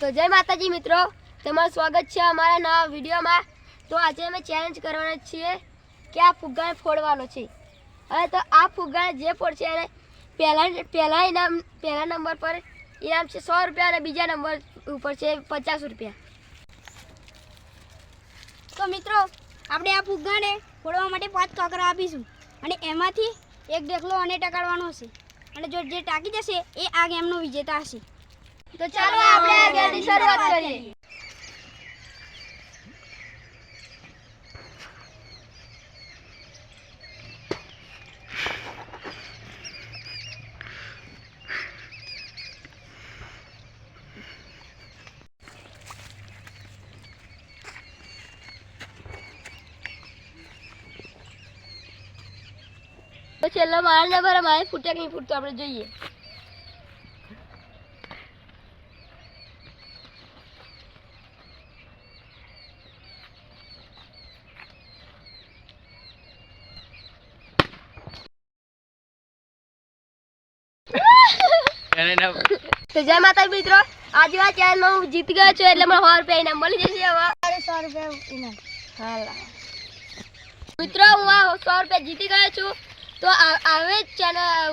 તો જય માતાજી મિત્રો, તમારું સ્વાગત છે અમારા નવા વિડીયોમાં. તો આજે અમે ચેલેન્જ કરવાના છીએ કે આ ફુગ્ગાને ફોડવાનો છે. હવે તો આ ફુગ્ગાને જે ફોડશે એને પહેલા પહેલા ઇનામ, પહેલા નંબર પર ઇનામ છે સો રૂપિયા અને બીજા નંબર ઉપર છે પચાસ રૂપિયા. તો મિત્રો, આપણે આ ફુગ્ગાને ફોડવા માટે પાંચ કાકરા આપીશું. અને એમાંથી એક ડેખલો અને ટકાડવાનો હશે. અને જો જે ટાકી જશે, એ આ ગેમનો વિજેતા હશે. તો ચાલો આપણે આગળની શરૂઆત કરીએ. છેલ્લો મારા નંબર મારે ફૂટે કે નહીં ફૂટતો આપણે જોઈએ એને ના તો જય માતા મિત્રો. આજે આ ચેનલ હું જીતી ગયો છું એટલે મને સો રૂપિયા ઇનામ મળી જશે હવે. સો રૂપિયા ઇનામ હાલા. મિત્રો, હું આ સો રૂપિયા જીતી ગયો છું. તો હવે ચેનલ